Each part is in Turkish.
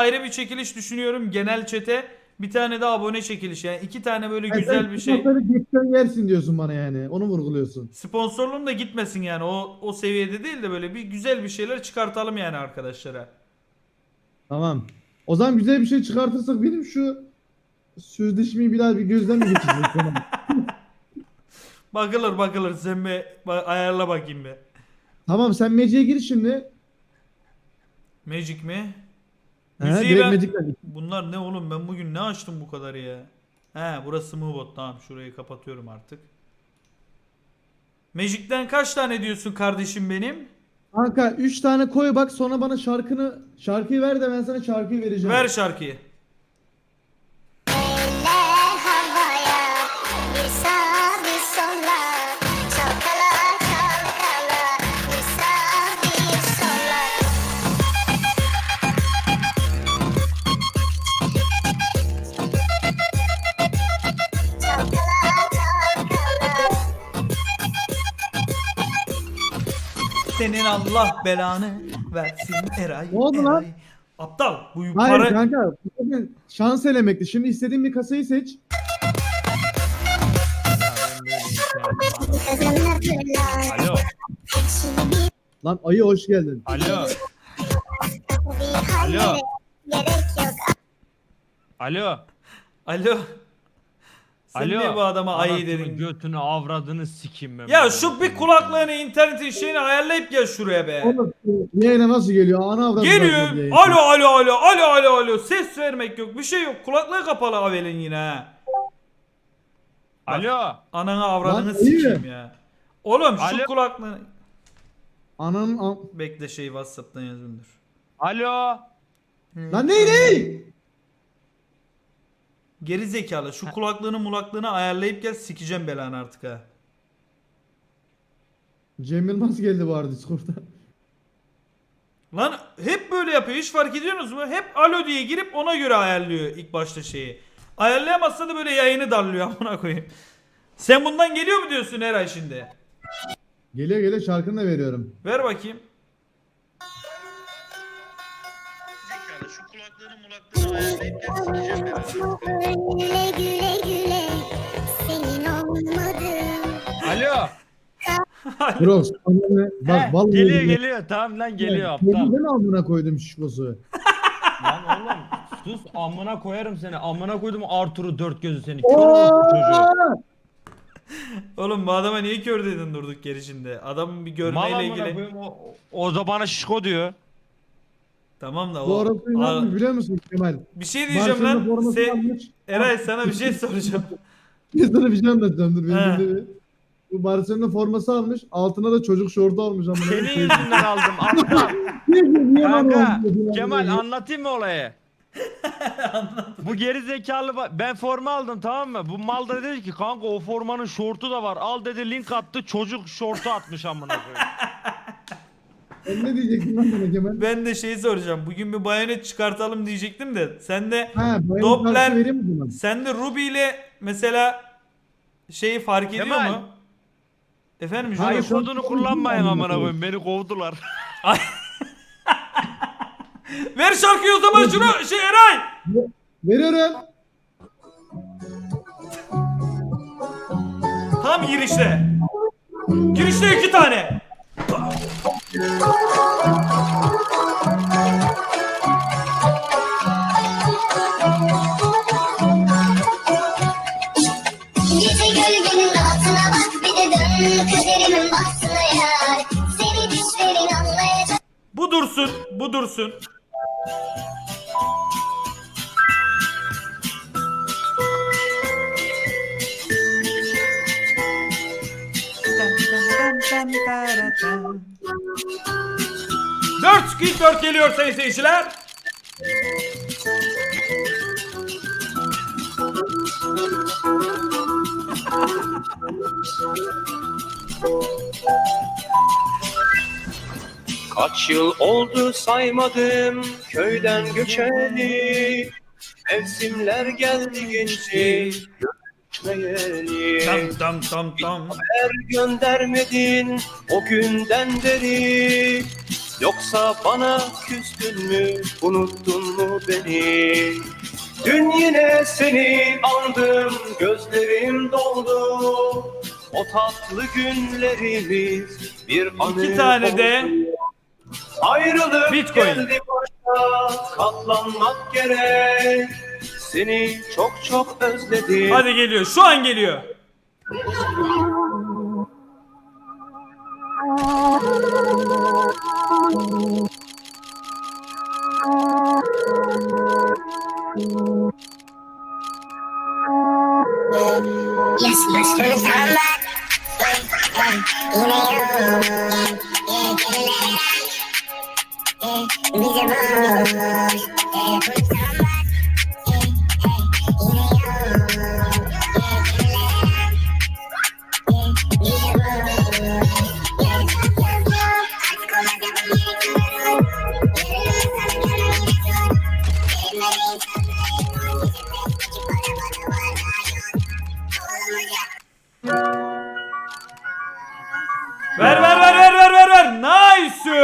ayrı bir çekiliş düşünüyorum genel çete. Bir tane de abone çekiliş yani iki tane böyle Yani güzel bir şey. sponsoru geçsen yersin diyorsun bana yani. Onu vurguluyorsun. Sponsorluğum da gitmesin yani o o seviyede değil de böyle bir güzel bir şeyler çıkartalım yani arkadaşlara. Tamam. O zaman güzel bir şey çıkartırsak benim şu sözleşmeyi bir daha bir gözden mi geçirecek? Tamam. Bakılır bakılır sen bir ba- ayarla bakayım bir. tamam sen Magic'e gir şimdi. Magic mi? He, Müziği direkt ben-. Bunlar ne oğlum ben bugün ne açtım bu kadar ya? He burası Movebot tamam şurayı kapatıyorum artık. Magic'ten kaç tane diyorsun kardeşim benim? Kanka 3 tane koy bak sonra bana şarkını şarkıyı ver de ben sana şarkıyı vereceğim. Ver şarkıyı. Senin Allah belanı versin Eray. Ne oldu lan? Eray. Aptal bu Hayır para kanka bu sefer şans elemekti. Şimdi istediğin bir kasayı seç. Alo. Lan ayı hoş geldin. Alo. Alo. Alo. Alo. Sen Alo. niye bu adama ayı Anasını, dedin? Götünü avradını sikeyim ben. Ya şu bir kulaklığını internetin şeyini ayarlayıp gel şuraya be. Oğlum yayına nasıl geliyor? Ana avradı Geliyor. Alo alo alo alo alo alo. Ses vermek yok. Bir şey yok. Kulaklığı kapalı Avel'in yine ha. Alo. Ananı avradını Lan, iyi mi? sikeyim ya. Oğlum şu Alo. kulaklığını... Ananın am- Bekle şey Whatsapp'tan yazayım dur. Alo. Lan ne ne? Geri zekalı. Şu kulaklığını mulaklığını ayarlayıp gel sikeceğim belanı artık ha. Cem Yılmaz geldi bu arada Discord'da. Lan hep böyle yapıyor. Hiç fark ediyorsunuz mu? Hep alo diye girip ona göre ayarlıyor ilk başta şeyi. Ayarlayamazsa da böyle yayını darlıyor amına koyayım. Sen bundan geliyor mu diyorsun Eray şimdi? Geliyor geliyor şarkını da veriyorum. Ver bakayım. Gel sikeceğim. Güle güle güle senin olmadım Alo. Bros ananı bak Heh, vallahi geliyor billahi- geliyor. Tamam lan geliyor Ya, aptal. Neden amına koydum şişkosu? lan oğlum sus amına koyarım seni. Amına koydum Artur'u dört gözü seni. Kör olsun çocuğu. Oğlum bu adama niye kör dedin durduk yeri şimdi? Adamın bir Mal görmeyle amına ilgili. koyayım o, o da bana şişko diyor. Tamam da Bu o. arada ne Aa, yapmış biliyor musun Kemal? bir şey diyeceğim Barcelona lan. forması Se- almış. Eray sana bir şey soracağım. Bir sana bir şey anlatacağım dur He. bir. Bu Barcelona forması almış. Altına da çocuk şortu almış amına. Senin yüzünden aldım aptal. Niye- niye bana Kanka oldu? Kemal anlatayım mı olayı? Bu geri zekalı ba- ben forma aldım tamam mı? Bu mal da dedi ki kanka o formanın şortu da var. Al dedi link attı çocuk şortu atmış amına koyayım. Sen ne diyecektin lan bana Kemal? Ben de şeyi soracağım. Bugün bir bayonet çıkartalım diyecektim de. Sen de Ha, bayan Doppler- kartı vereyim mi buna? sen de Ruby ile mesela şeyi fark ediyor Kemal. mu? Efendim Hayır, şu an- kodunu kullanmayın amına koyayım beni kovdular. Ver şarkıyı o zaman şunu şey Eray. Veriyorum. Tam girişte. Girişte iki tane. Bu dursun. Bu dursun. Dört ilk dört geliyor sayın seyirciler. Kaç yıl oldu saymadım köyden göçeli Mevsimler geldi geçti görüşmeyeli Tam tam tam tam. Haber göndermedin o günden beri Yoksa bana küstün mü unuttun mu beni Dün yine seni andım gözlerim doldu O tatlı günlerimiz bir anı İki tane de oldu. Ayrılık Bitcoin. geldi başa katlanmak gerek Seni çok çok özledim hadi geliyor. Şu an geliyor. Yes, yes, yes, I'm back. Bize.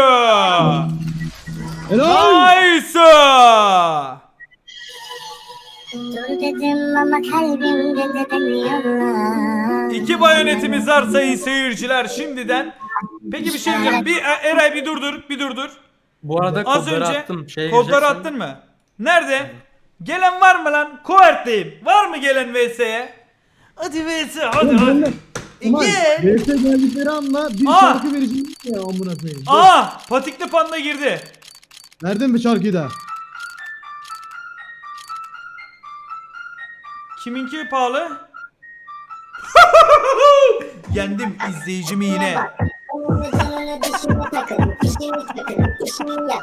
Helal. Nice. Dur dedim ama kalbimde de demiyorlar. İki bayonetimiz var sayın seyirciler şimdiden. Peki bir şey diyeceğim. Bir E- Eray bir durdur, bir durdur. Bu arada Az kodları önce attım. Şeye kodları gireceksen- attın mı? Nerede? Gelen var mı lan? Kovert'teyim. Var mı gelen VS'ye? Hadi VS hadi hadi. Ulan Gel. BS geldikleri anla bir Aa. şarkı vereceğim ya amına koyayım. Aa, patikli panda girdi. Verdin mi şarkıyı da? Kiminki pahalı? Yendim izleyicimi yine. Takın, dişini takın, dişini yap.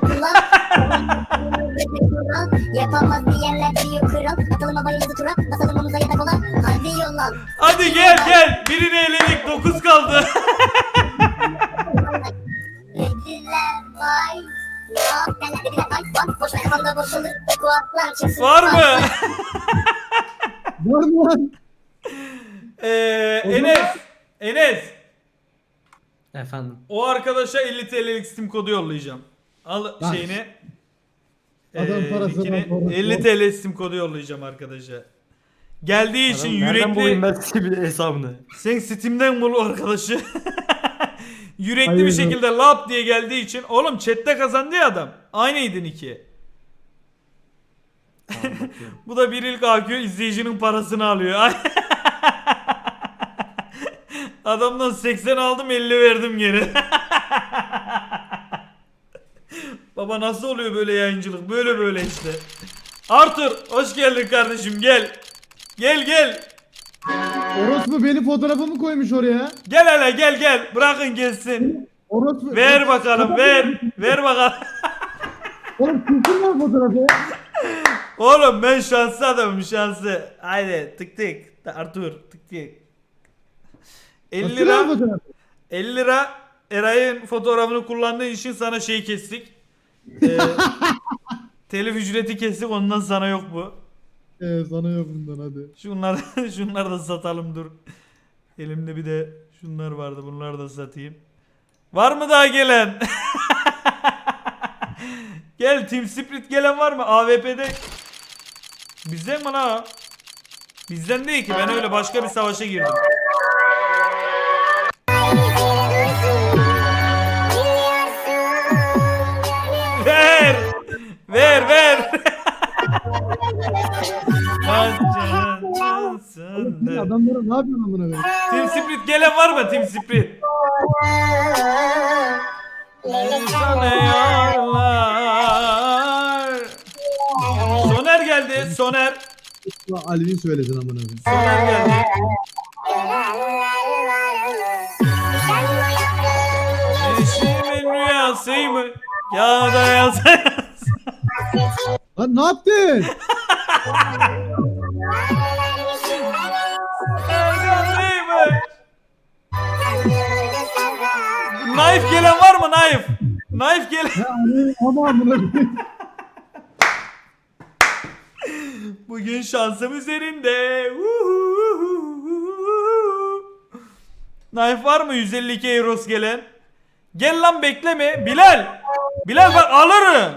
Kulak. kural. Yapamaz diyenler diyor kral. Atalım babayımızı tura, basalım omuza ya da kola. Hadi gel gel. Birini eledik 9 kaldı. Var mı? Var mı lan? Ee, Enes. Enes. Efendim. O arkadaşa 50 TL'lik Steam kodu yollayacağım. Al Bak. şeyini. Adam Ee, parasını linkini, al, 50 TL Steam kodu yollayacağım arkadaşa. Geldiği için Adam, Nereden bulayım yürekli. ben Steam hesabını? Sen Steam'den bul arkadaşı. yürekli bir şekilde lap diye geldiği için. Oğlum chatte kazandı ya adam. Aynıydın iki. Tamam, bakıyorum. Bu da bir ilk AQ izleyicinin parasını alıyor. Adamdan 80 aldım 50 verdim geri. Baba nasıl oluyor böyle yayıncılık? Böyle böyle işte. Arthur hoş geldin kardeşim gel. Gel gel. Orospu benim fotoğrafımı koymuş oraya. Gel hele gel gel. Bırakın gelsin. Orospu. Ver bakalım ver. Ver bakalım. Oğlum küfür var fotoğrafı. Oğlum ben şanslı adamım şanslı. Haydi tık tık. Arthur tık tık. 50 Nasıl lira. var fotoğrafı? 50 lira Eray'ın fotoğrafını kullandığı için sana şey kestik. Ee, telif ücreti kestik ondan sana yok bu. Ee, sana yok bundan hadi. Şunlar şunları da satalım dur. Elimde bir de şunlar vardı bunları da satayım. Var mı daha gelen? Gel Team Spirit gelen var mı? AWP'de Bizden mi lan? Bizden değil ki ben öyle başka bir savaşa girdim. Kaç canın cansın Sen de. adamlara ne yapıyorsun amına koyayım? Team Spirit gelen var mı Team Spirit? Sanıyorlar. Soner geldi. Soner. Ulan Alvin söylesin amına koyayım. Soner geldi. Eşimin rüyasıymış. Ya da yazsa Lan ne yaptın? Erganlıymış. Knife gelen var mı knife? Knife gelen. Ama koyayım. Bugün şansım üzerinde. Knife var mı 152 euros gelen? Gel lan bekleme. Bilal. Bilal bak alırım.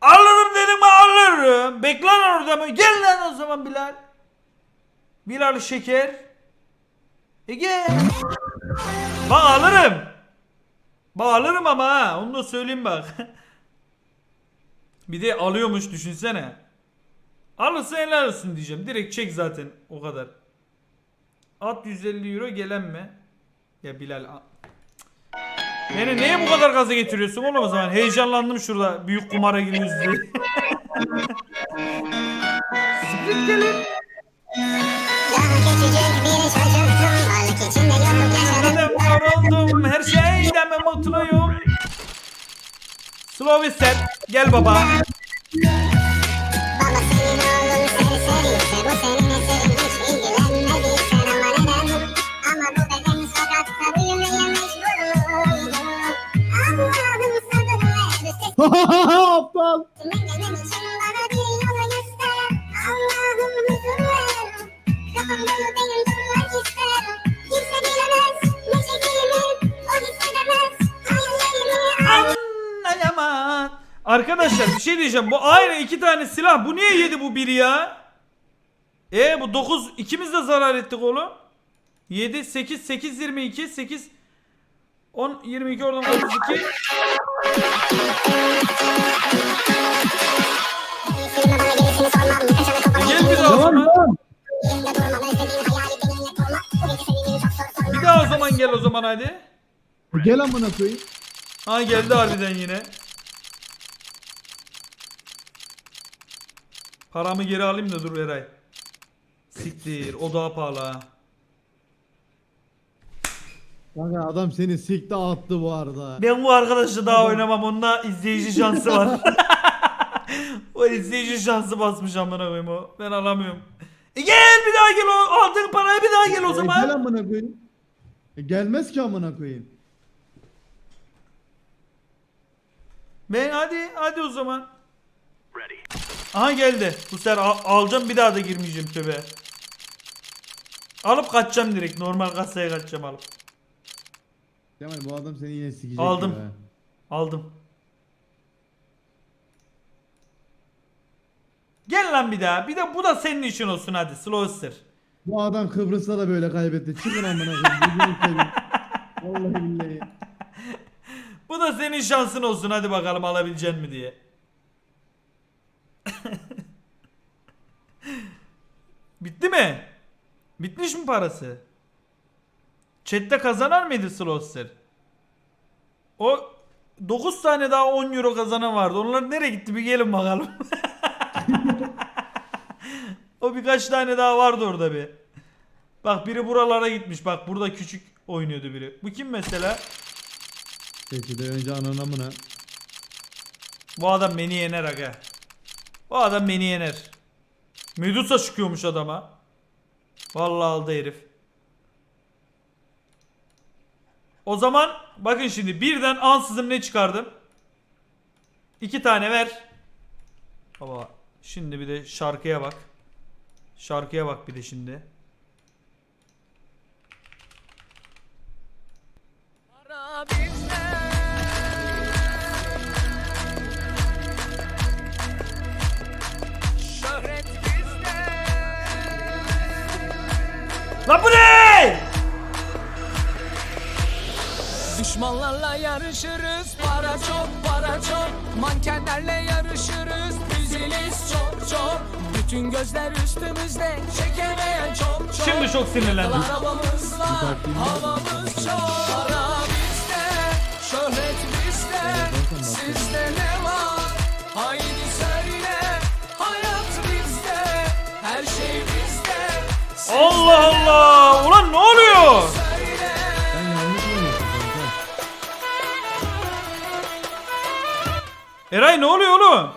Alırım alırım. Bekle lan orada mı? Gel lan o zaman Bilal. Bilal şeker. E gel. Bak alırım. Bak alırım ama ha. Onu da söyleyeyim bak. bir de alıyormuş düşünsene. Alırsa helal olsun diyeceğim. Direkt çek zaten. O kadar. At 150 euro gelen mi? Ya Bilal. Beni neye bu kadar gaza getiriyorsun oğlum o zaman? Heyecanlandım şurada. Büyük kumara giriyoruz diye. Split gelin. Oldum her şeyden mi mutluyum? Slow set. Gel baba. Baba senin oğlun serseri ise bu senin eserin Anlayamam. Arkadaşlar bir şey diyeceğim. Bu aynı iki tane silah. Bu niye yedi bu biri ya? E bu 9 ikimiz de zarar ettik oğlum. 7 8 8 22 8 10 22 oradan 32. Seninle bana gerisini sormam. Kaşana kafana Gel bir daha o zaman. Bir daha o zaman gel o zaman hadi. Gel amına koyayım. Ha geldi harbiden yine. Paramı geri alayım da dur Eray. Siktir o daha pahalı ha. Kanka adam seni sikti attı bu arada. Ben bu arkadaşla daha oynamam. Onda izleyici şansı var. o izleyici şansı basmış amına koyayım o. Ben alamıyorum. E gel bir daha gel o aldığın parayı bir daha gel o E, gel zaman. amına koyayım. E, gelmez ki amına koyayım. Ben hadi hadi o zaman. Aha geldi. Bu sefer al- alacağım bir daha da girmeyeceğim töbe. Alıp kaçacağım direkt. Normal kasaya kaçacağım alıp. Kemal bu adam seni yine sikecek. Aldım. ya. Aldım. Gel lan bir daha. Bir de bu da senin için olsun hadi. Slowster. Bu adam Kıbrıs'ta da böyle kaybetti. Çıkın amına koyayım. Vallahi billahi. Bu da senin şansın olsun hadi bakalım alabilecek mi diye. Bitti mi? Bitmiş mi parası? Chat'te kazanan mıydı Slowster? O 9 tane daha 10 euro kazanan vardı. Onlar nereye gitti bir gelin bakalım. o birkaç tane daha vardı orada bir. Bak biri buralara gitmiş. Bak burada küçük oynuyordu biri. Bu kim mesela? Peki de önce ananın amına. Bu adam beni yener aga. Bu adam beni yener. Medusa çıkıyormuş adama. Vallahi aldı herif. O zaman bakın şimdi birden ansızın ne çıkardım? İki tane ver. Baba şimdi bir de şarkıya bak. Şarkıya bak bir de şimdi. Lan bu ne? Düşmanlarla yarışırız. Para çok para çok. Mankenlerle yarışırız. Diziliz çok çok. Bütün gözler üstümüzde. Çekemeyen çok çok. Şimdi çok sinirlendim. Arabamızla Havamız çok. Para bizde Şöhret bizde. Sizde ne var? Haydi söyle Hayat bizde. Her şey bizde. Allah Allah. Ulan ne Eray ne oluyor oğlum?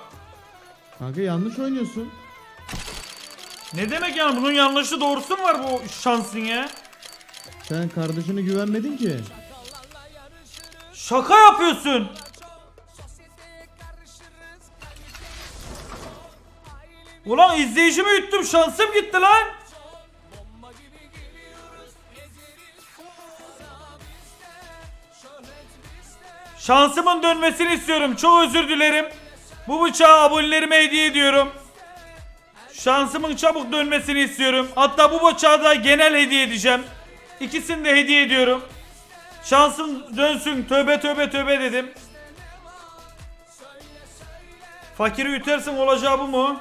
Kanka yanlış oynuyorsun. Ne demek yani bunun yanlışı doğrusu mu var bu şansın ya? Sen kardeşine güvenmedin ki. Şaka yapıyorsun. Ulan izleyicimi yuttum şansım gitti lan. Şansımın dönmesini istiyorum. Çok özür dilerim. Bu bıçağı abonelerime hediye ediyorum. Şansımın çabuk dönmesini istiyorum. Hatta bu bıçağı da genel hediye edeceğim. İkisini de hediye ediyorum. Şansım dönsün. Tövbe tövbe tövbe dedim. Fakiri ütersin olacağı bu mu?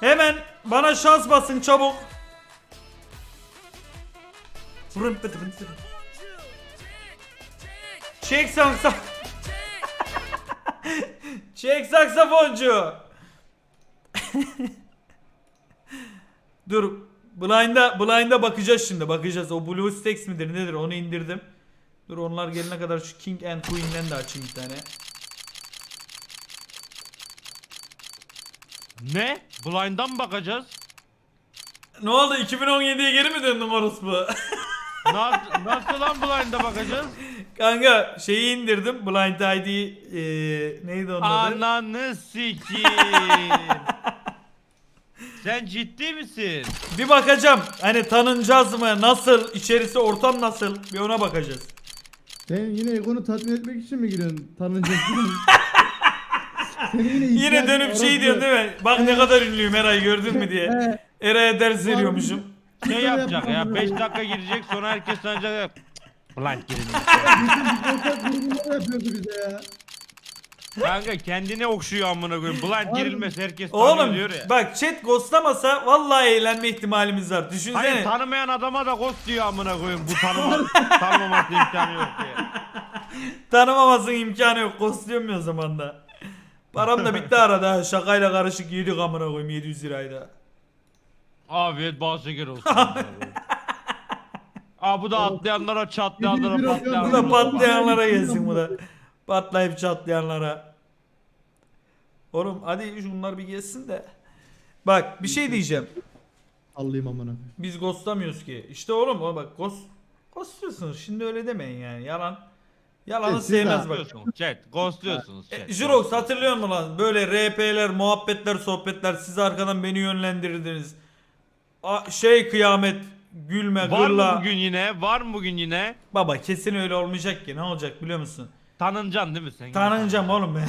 Hemen bana şans basın çabuk. Çek saksa. Çek saksafoncu. Dur. Blind'a Blind'a bakacağız şimdi. Bakacağız. O Blue Stacks midir nedir onu indirdim. Dur onlar gelene kadar şu King and Queen'den de açayım bir tane. Ne? Blind'dan mı bakacağız? Ne oldu 2017'ye geri mi döndün orospu? Nasıl, nasıl lan blind'a bakacağız? Kanka şeyi indirdim. Blind ID eee, neydi onun adı? Ananı sikiyim. Sen ciddi misin? Bir bakacağım. Hani tanınacağız mı? Nasıl? içerisi ortam nasıl? Bir ona bakacağız. Sen yine Egon'u tatmin etmek için mi giriyorsun? Tanınacaksın. Seni yine Yine ihtiyacın dönüp şey orası. diyorsun değil mi? Bak ne kadar ünlüyüm Eray gördün mü diye. He. Eray'a ders veriyormuşum. Ne Şöyle yapacak ya? yapalım 5 böyle. dakika girecek sonra herkes sanacak. Blind girin. Yapıyordu bize ya. Kanka kendine okşuyor amına koyayım. Blind girilmez herkes tanıyor Oğlum diyor ya. bak chat ghostlamasa vallahi eğlenme ihtimalimiz var. Düşünsene. Hayır tanımayan adama da ghost diyor amına koyayım. Bu tanıma, tanımaması imkanı yok diye. Tanımamasın imkanı yok. Ghostluyorum ya o zaman da. Param da bitti arada. ha. Şakayla karışık yedik amına koyayım 700 liraydı. Afiyet bal şeker olsun. amına koyayım. Aa bu da atlayanlara çatlayanlara Yedi Bu patlayanlara. da patlayanlara gelsin bu da. Patlayıp çatlayanlara. Oğlum hadi şunlar bir gelsin de. Bak bir şey diyeceğim. Allah'ım amına. Biz ghostlamıyoruz ki. İşte oğlum o bak ghost ghostluyorsunuz. Şimdi öyle demeyin yani. Yalan. Yalanı Siz- siz sevmez bak. Ghostluyorsunuz chat. Ghostluyorsunuz chat. E, Jirox hatırlıyor musun lan? Böyle RP'ler, muhabbetler, sohbetler siz arkadan beni yönlendirdiniz. A- şey kıyamet gülme Var mı gırla. bugün yine? Var mı bugün yine? Baba kesin öyle olmayacak ki. Ne olacak biliyor musun? Tanıncan değil mi sen? Tanınacağım oğlum ben.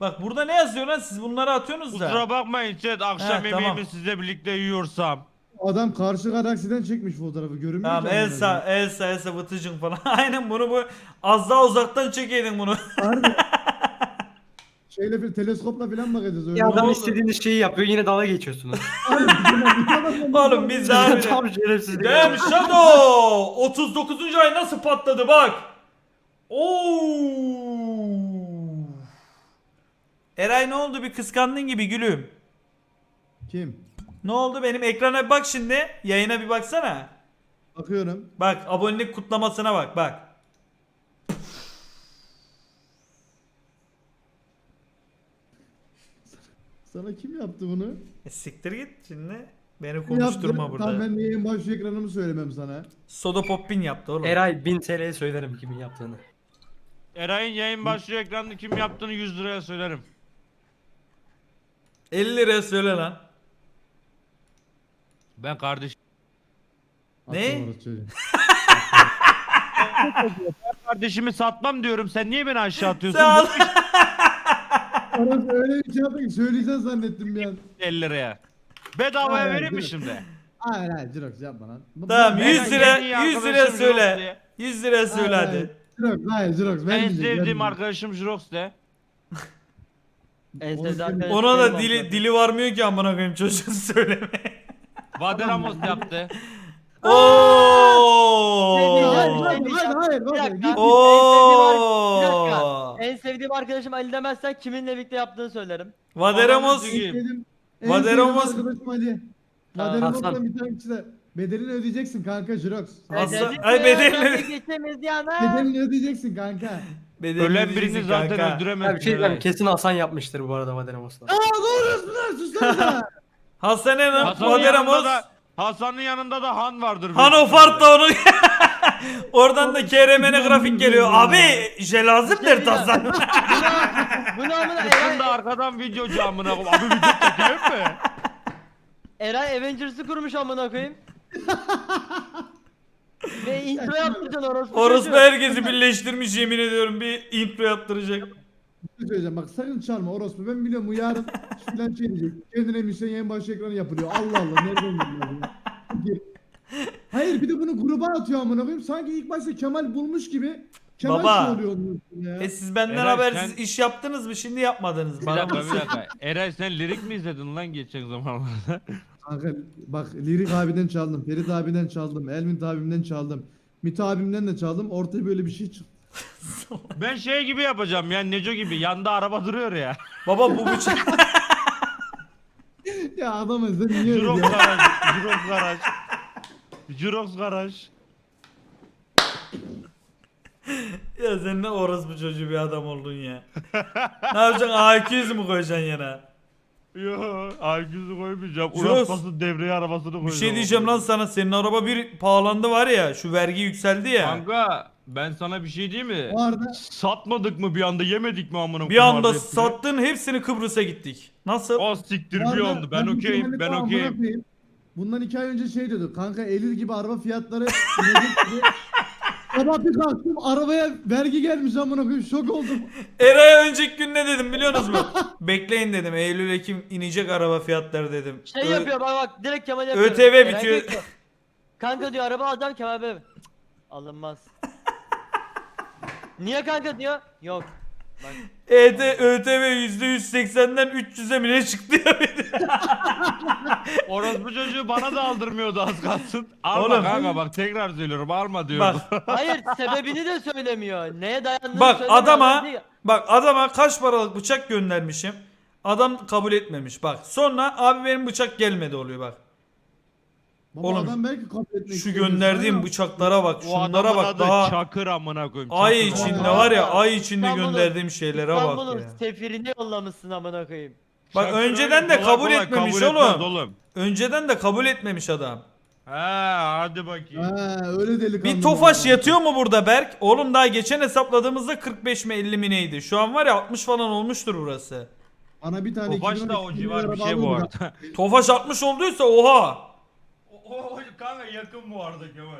Bak burada ne yazıyor lan? Siz bunları atıyorsunuz da. Kusura bakmayın chat akşam He, yemeğimi tamam. sizle birlikte yiyorsam. Adam karşı galaksiden çekmiş fotoğrafı görünmüyor Tamam ki Elsa. Elsa, Elsa Vıtıcın falan. Aynen bunu bu az daha uzaktan çekeydin bunu. Harbi. Şeyle bir teleskopla falan bakacağız öyle. Ya adam oldu? istediğiniz şeyi yapıyor yine dalga geçiyorsunuz. Oğlum biz daha bile. Tam şerefsizlik. Damn Shadow 39. ay nasıl patladı bak. Oo. Eray ne oldu bir kıskandın gibi gülüm. Kim? Ne oldu benim ekrana bir bak şimdi. Yayına bir baksana. Bakıyorum. Bak abonelik kutlamasına bak bak. Sana kim yaptı bunu? E, siktir git şimdi. Beni konuşturma yaptı? burada. Tamam ben niye baş ekranımı söylemem sana. Soda Poppin yaptı oğlum. Eray 1000 TL'ye söylerim kimin yaptığını. Eray'ın yayın başlıyor ekranda kim yaptığını 100 liraya söylerim. 50 liraya söyle lan. Ben kardeş Ne? Orası çocuğu. kardeşimi satmam diyorum. Sen niye beni aşağı atıyorsun? Sağ ol. Orası öyle bir şey yaptı ki söyleyeceksin zannettim bir an. 50 liraya. Bedavaya vereyim mi değil mi? şimdi? Hayır hayır Jirox yapma lan. Bu- Tamam bu- 100 Ben lira en iyi 100 lira arkadaşım söyle. Jirox diye. 100 lira söyle Hayır, hadi. hayır. Jirox hayır Jirox En vermeyecek. sevdiğim vermeyecek. arkadaşım Jirox de. En Onu sevdiği kim- arkadaşım Ona benim da dili dili varmıyor ki amına koyayım çocuğun söyleme. Vaderamos yaptı. Hayır Oo. hayır hayır hayır. Bir hayır. dakika. Git. Oo. En sevdiğim arkadaşım Ali demezsen kiminle birlikte yaptığını söylerim. Vaderamos Ananı sikeyim. En sevdiğim arkadaşım Ali. Tamam, bir tane kişi de bedelini ödeyeceksin kanka Jirox. Hasan- ay bedelini- geçemiz yana. Bedelini ödeyeceksin kanka. Bedelini Ölen ödeyeceksin birini zaten kanka. Ya öldüremez. bir şey diyeceğim kesin Hasan yapmıştır bu arada Vaderamos'la. Aa doğruyorsun lan sussana. Hasan Hanım, Hasan'ın yanında Vaderamos. da Hasan'ın yanında da Han vardır. Hanofart da onu Oradan da KRM'ne grafik geliyor. Abi je lazım der Hasan. Bunu amına Kızın da Eray, arkadan video camına koyayım. Abi video çekelim mi? Eray Avengers'ı kurmuş amına koyayım. Ve intro yaptıracaksın orospu Orospu çocuğu. herkesi birleştirmiş yemin ediyorum bir intro yaptıracak. Şey söyleyeceğim bak sakın çalma orospu ben biliyorum bu yarın filan şey diyecek. Kendine şey en baş ekranı yapılıyor. Allah Allah nereden biliyorsun ya? Hayır bir de bunu gruba atıyor amına koyayım. Sanki ilk başta Kemal bulmuş gibi Kemal Baba. şey oluyor onun üstüne ya. E siz benden Eray, habersiz sen- iş yaptınız mı? Şimdi yapmadınız mı? Bir Bana dakika bir dakika. Eray sen lirik mi izledin lan geçecek zamanlarda? Kanka bak Lirik abiden çaldım. Ferit abiden çaldım. Elvin abimden çaldım. Mit abimden de çaldım. Ortaya böyle bir şey çıktı. Ben şey gibi yapacağım ya Neco gibi yanda araba duruyor ya. Baba bu bıçak. ya adam sen niye öyle Jurox garaj. Jurox garaj. Jurox garaj. ya sen ne orospu çocuğu bir adam oldun ya. ne yapacaksın? A200 mü koyacaksın yana? Yo, Aygüz'ü koymayacağım. Jurox. Uğraşmasın devreye arabasını koyacağım. Bir şey diyeceğim lan sana. Senin araba bir pahalandı var ya. Şu vergi yükseldi ya. Kanka ben sana bir şey diyeyim mi? Arada Satmadık mı bir anda yemedik mi amına Bir anda hepsini? sattın hepsini Kıbrıs'a gittik. Nasıl? O siktir bu bir anda. Ben bu okeyim ben tam okeyim. Bundan iki ay önce şey diyordu. Kanka Eylül gibi araba fiyatları inecek. Sabah bir kalktım arabaya vergi gelmiş amına koyayım şok oldum. Eray'a önceki gün ne dedim biliyor musunuz? Bekleyin dedim. Eylül Ekim inecek araba fiyatları dedim. Şey Ö- yapıyor bak bak direkt Kemal yapıyor. ÖTV Eray bitiyor. Kanka diyor araba alacağım Kemal Bey. Cık, Alınmaz. Niye kanka diyor? Yok. Bak ET, ÖTV %180'den 300'e mi ne çıktı ya bir de. Orospu çocuğu bana da aldırmıyordu az kalsın. Alma Oğlum. kanka bak tekrar söylüyorum alma diyordu. Bak hayır sebebini de söylemiyor. Neye dayandığını Bak, söylemiyor. adama- Bak adama kaç paralık bıçak göndermişim. Adam kabul etmemiş. Bak sonra abi benim bıçak gelmedi oluyor bak. Baba Oğlum, adam belki kabul etmek Şu istemiyor. gönderdiğim Sana- bıçaklara bak. O Şunlara adamın bak adı daha Çakır amına koyayım. ay Çakır. içinde var ya ay içinde İstanbul'un- gönderdiğim şeylere bak İstanbul'un ya. sefirini yollamışsın amına koyayım. Bak Çakır önceden de kabul kolay etmemiş kabul etmez oğlum. oğlum. Önceden de kabul etmemiş adam. Ha hadi bakayım. Ha öyle delikanlı. Bir tofaş baba. yatıyor mu burada Berk? Oğlum daha geçen hesapladığımızda 45 mi 50 mi neydi? Şu an var ya 60 falan olmuştur burası. Bana bir tane Tofaş da 2012 o civar bir araba şey bu arada. Tofaş 60 olduysa oha. O, o kanka yakın bu arada Kemal.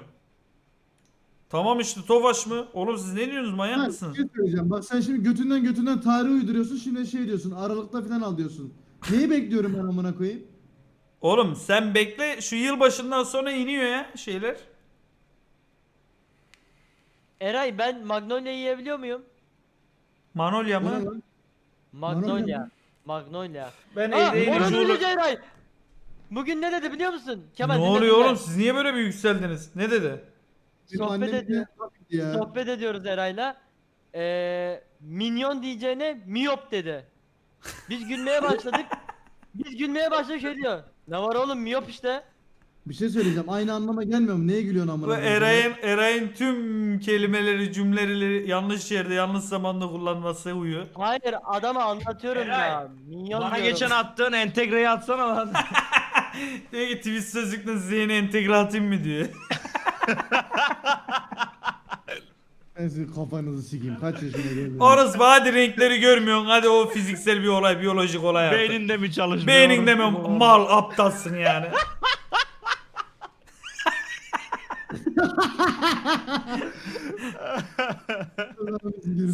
Tamam işte Tofaş mı? Oğlum siz ne diyorsunuz manyak Ha, mısınız? şey söyleyeceğim. Bak sen şimdi götünden götünden tarih uyduruyorsun. Şimdi şey diyorsun. Aralıkta falan al diyorsun. Neyi bekliyorum ben amına koyayım? Oğlum sen bekle şu yılbaşından sonra iniyor ya şeyler. Eray ben Magnolia yiyebiliyor muyum? Manolya mı? lan? Magnolia. Magnolia. Ben Aa, eğleyle onu Julu- diyeceğim Eray. Bugün ne dedi biliyor musun? Kemal Ne dinle, oluyor oğlum siz niye böyle bir yükseldiniz? Ne dedi? Benim Sohbet annem ediyor. ya. Sohbet ediyoruz Eray'la. Ee, minyon diyeceğine miyop dedi. Biz gülmeye başladık. Biz gülmeye başladık şey diyor. Ne var oğlum miyop işte. Bir şey söyleyeceğim. Aynı anlama gelmiyor mu? Neye gülüyorsun amına Bu koyayım? Eray'ın Eray'ın tüm kelimeleri, cümleleri yanlış yerde, yanlış zamanda kullanması huyu. Hayır adama anlatıyorum Eray, ya. Minyon Bana diyorum. geçen attığın entegreyi atsana lan. Diyor ki twist sözlükle size yeni entegre atayım mı diyor. Ben sizin kafanızı sikeyim. Kaç yaşına geldin? Orası hadi renkleri görmüyorsun. Hadi o fiziksel bir olay, biyolojik olay artık. Beyninde mi çalışmıyor? Beyninde mi orospu? mal aptalsın yani.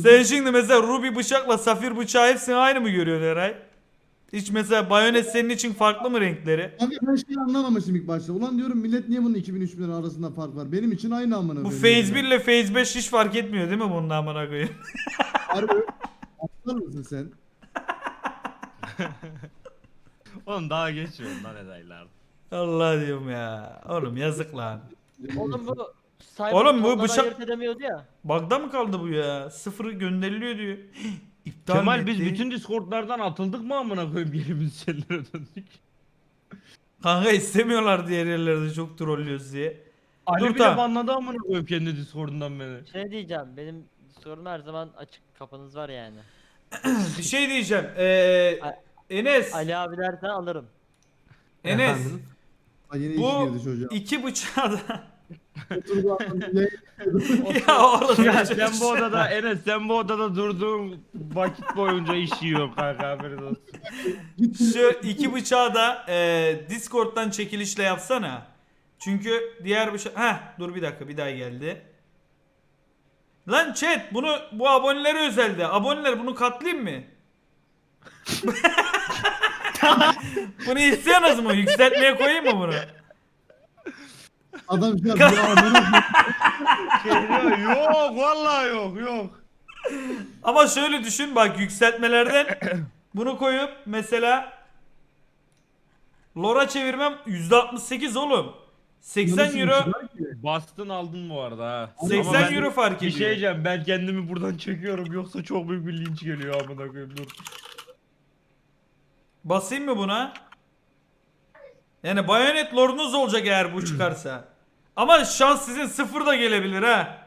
Sen şimdi mesela Ruby bıçakla Safir bıçağı hepsini aynı mı görüyorsun Eray? Hiç mesela bayonet senin için farklı mı renkleri? Abi ben şey anlamamışım ilk başta. Ulan diyorum millet niye bunun 2000-3000 arasında fark var? Benim için aynı amına Bu koyayım Phase 1 ya. ile Phase 5 hiç fark etmiyor değil mi bunun amına koyayım? Harbi. Aptal mısın sen? Oğlum daha geçiyorum lan edaylar. Allah diyorum ya. Oğlum yazık lan. Oğlum bu Cyber Oğlum bu bıçak- ayırt edemiyordu ya. Bug'da mı kaldı bu ya? Sıfırı gönderiliyor diyor. İptal Kemal mi biz etti? bütün Discord'lardan atıldık mı amına koyayım yerimiz sellere döndük. Kanka istemiyorlar diğer yerlerde çok trollüyoruz diye. Ali Dur bile tamam. banladı amına koyayım kendi Discord'undan beni. Şey diyeceğim benim sorum her zaman açık kapınız var yani. Bir şey diyeceğim. Ee, A- Enes. Ali abi dersen alırım. Enes. Ha, yine Bu iş girdi çocuğa. iki bıçağı da. Ya oğlum. Ya sen bu odada Enes sen bu odada durduğun vakit boyunca iş yiyor kanka haberin olsun. Şu iki bıçağı da e, Discord'dan çekilişle yapsana. Çünkü diğer bir şey... Heh dur bir dakika bir daha geldi. Lan chat bunu bu abonelere özeldi. Aboneler bunu katlayayım mı? bunu istiyorsunuz mu? Yükseltmeye koyayım mı bunu? Adam şey ya amına koyayım. yok vallahi yok yok. Ama şöyle düşün bak yükseltmelerden bunu koyup mesela Lora çevirmem %68 oğlum. 80 Nasıl euro şey? Bastın aldın bu arada ha. 80 Ama ben euro fark Bir ediyor. şey diyeceğim ben kendimi buradan çekiyorum yoksa çok büyük bir linç geliyor amına koyayım dur. Basayım mı buna? Yani Bayonet Lord'unuz olacak eğer bu çıkarsa. Ama şans sizin sıfır da gelebilir ha.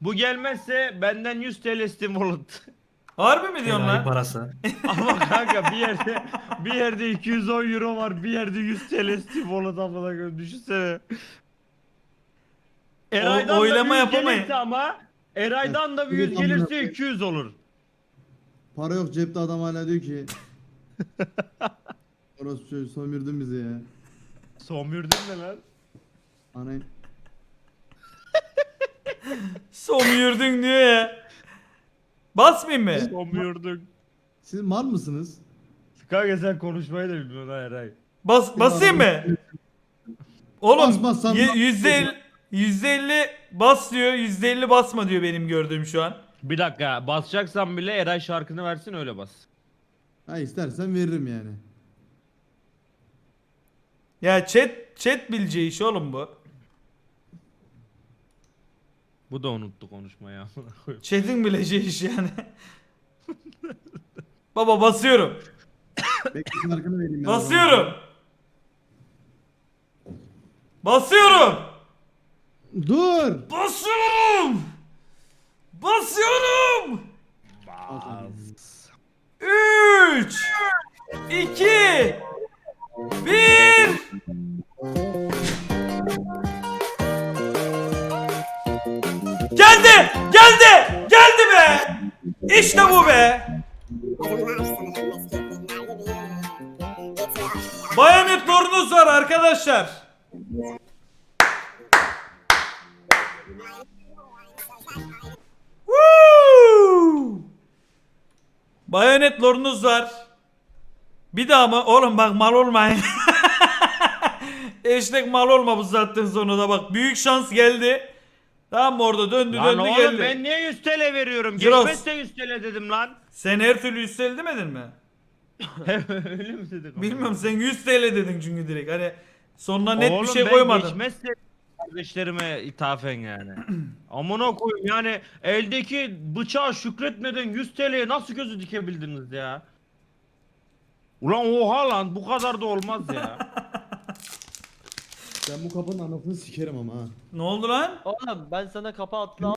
Bu gelmezse benden 100 TL Steam Wallet. Harbi mi diyorsun Enayi lan? parası. Ama kanka bir yerde bir yerde 210 euro var, bir yerde 100 TL Steam Wallet amına koyayım düşünsene. Eray'dan oylama da 100 yapamayın. gelirse ama Eray'dan da bir Evet, 100 amına gelirse koyayım. 200 olur. Para yok cepte adam hala diyor ki. Orası çocuğu sömürdün bizi ya. Somürdün ne lan? Anay. Somyurdun diyor ya. Basmayayım mı? Somürdük. Siz mal mısınız? Kanka sen konuşmayı da bilmiyorsun ha Eray. Bas basayım mı? Oğlum Basmazsan y- bas- yüzde elli- yüzde elli bas diyor, yüzde elli basma diyor benim gördüğüm şu an. Bir dakika basacaksan bile Eray şarkını versin öyle bas. Ha istersen veririm yani. Ya chat chat bileceği iş oğlum bu. Bu da unuttu konuşmayı amına koyayım. Chat'in bileceği iş yani. Baba basıyorum. Bekle şarkını vereyim ben. Basıyorum. Basıyorum. Dur. Basıyorum. Basıyorum. Bas. 3 2 1 Geldi! Geldi! Geldi be! İşte bu be! Bayanet lordunuz var arkadaşlar. Bayonet lordunuz var. Bir daha mı? Oğlum bak mal olmayın. Eşek mal olma bu saatten sonra da bak. Büyük şans geldi. Tamam mı orada döndü Lan döndü oğlum geldi. ben niye 100 TL veriyorum? Jirox. Geçmezse 100 TL dedim lan. Sen her türlü 100 TL demedin mi? Öyle mi dedik? Bilmiyorum sen 100 TL dedin çünkü direkt. Hani sonuna net Oğlum bir şey ben koymadın. geçmezse kardeşlerime ithafen yani. Amına koyayım yani eldeki bıçağa şükretmeden 100 TL'ye nasıl gözü dikebildiniz ya? Ulan oha lan bu kadar da olmaz ya. Ben bu kapının anasını sikerim ama ha. Ne oldu lan? Oğlum ben sana kapı atla